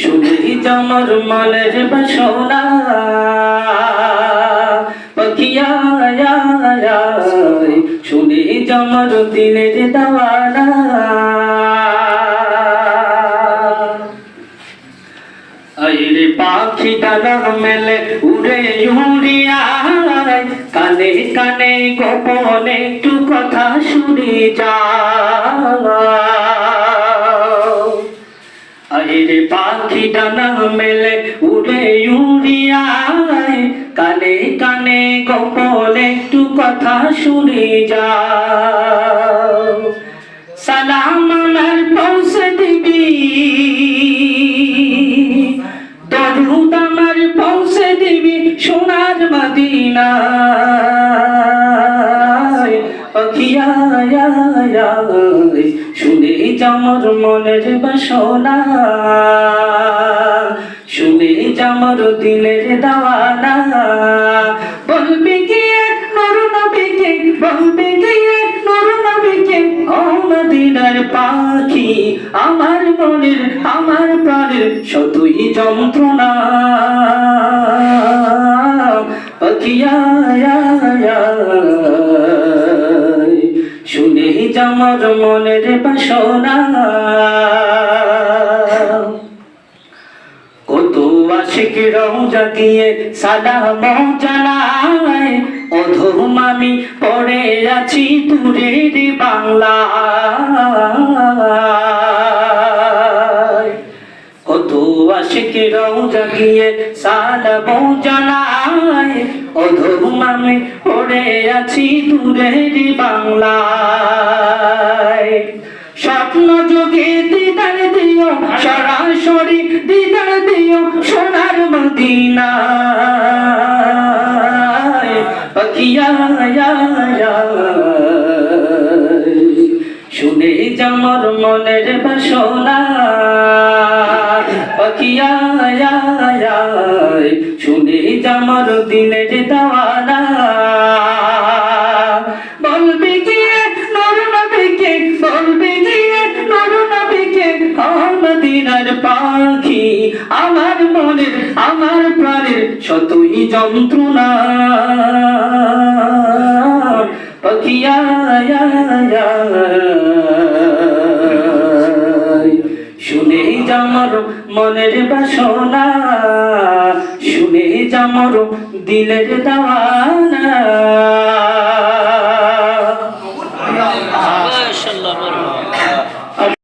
শুনেই আমার মনের বাসনা পাখিয়া শুনে আমার দিনের দাওয়ানা আইরে পাখি ডানা মেলে উড়ে কানে কানে গোপনে একটু কথা শুনে যা আইরে পাখি ডানা মেলে, উড়ে উড়িয়ায় কানে কানে গোপনে একটু কথা শুনে যা শুনে যামর মনের বাসনা। শুনে যামর দিলের দাওয়ানা। বলবি গিয়ে নর নবীকে, বলবি গিয়ে নর নবীকে? ও মদিনার পাখি, আমার মনের, আমার প্রাণের শতই যন্ত্রণা। পাখিয়া যামর মনের বাসনা। কত আশিক রওজা দিয়ে সালাম জানায়, অধম আমি পড়ে আছি দূরের বাংলা কত আশিক রওজা গিয়ে সালাম জানায়, অধম আমি পড়ে আছি দূরের বাংলায়। দিদার দিও সোনার মদিনা। পাখিয়া শুনে যামর মনের বাসনা। পাখিয়া শুনে যামর দিনের দাওয়ানা। বলবি গিয়ে নর নবীকে। বলবি গিয়ে নর নবীকে। মদিনার পাখি আমার মনের, আমার প্রাণের শতই যন্ত্রণা। পাখিয়া শুনে যামর মনের বাসনা শুনে যামর দিলের দাওয়ানা।